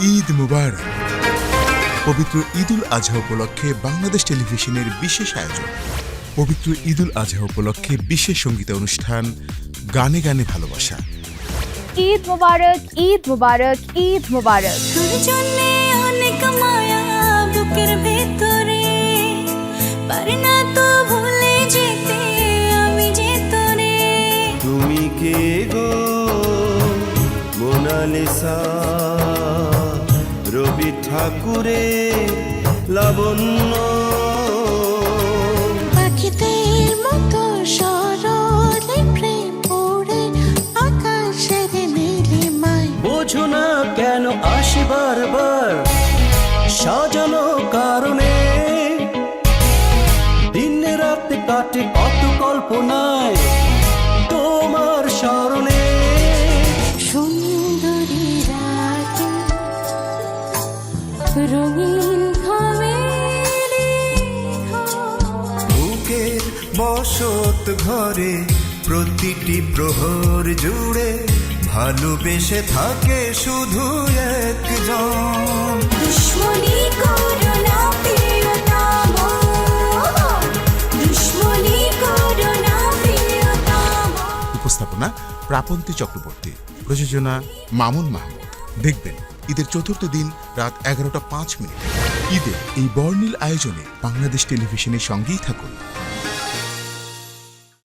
ঈদ মুবারক। পবিত্র ঈদুল আজহা উপলক্ষে বাংলাদেশ টেলিভিশনের বিশেষ আয়োজন। পবিত্র ঈদুল আজহা উপলক্ষে বিশেষ সংগীত অনুষ্ঠান গানে গানে ভালোবাসা। ঈদ মুবারক ঈদ মুবারক ঈদ মোবারক। তোর জন্যে অনেক মায়া বুকের ভেতরে পারি না তো ভুলে যেতে আমি যে তোরে তুমি কে গো? মোনালিসা। রবি ঠাকুরের লাবণ্য। পাখিদের মতো সরলে প্রেম পড়ে আকাশের নীলিমায় বোঝো না কেন আসি বারবার সাজানো কারণে। দিন রাত কাটে কত কল্পনায়। রঙিন বুকের বসত ঘরে প্রতিটি প্রহর জুড়ে ভালোবেসে থাকে শুধু একজন। দুশ্মনী করো না উপস্থাপনা প্রাপন্তি চক্রবর্তী প্রযোজনা মামুন মাহমুদ। দেখবেন ঈদের চতুর্থ দিন রাত এগারোটা পাঁচ মিনিট। ঈদের এই বর্ণিল আয়োজনে বাংলাদেশ টেলিভিশনের সঙ্গেই থাকুন।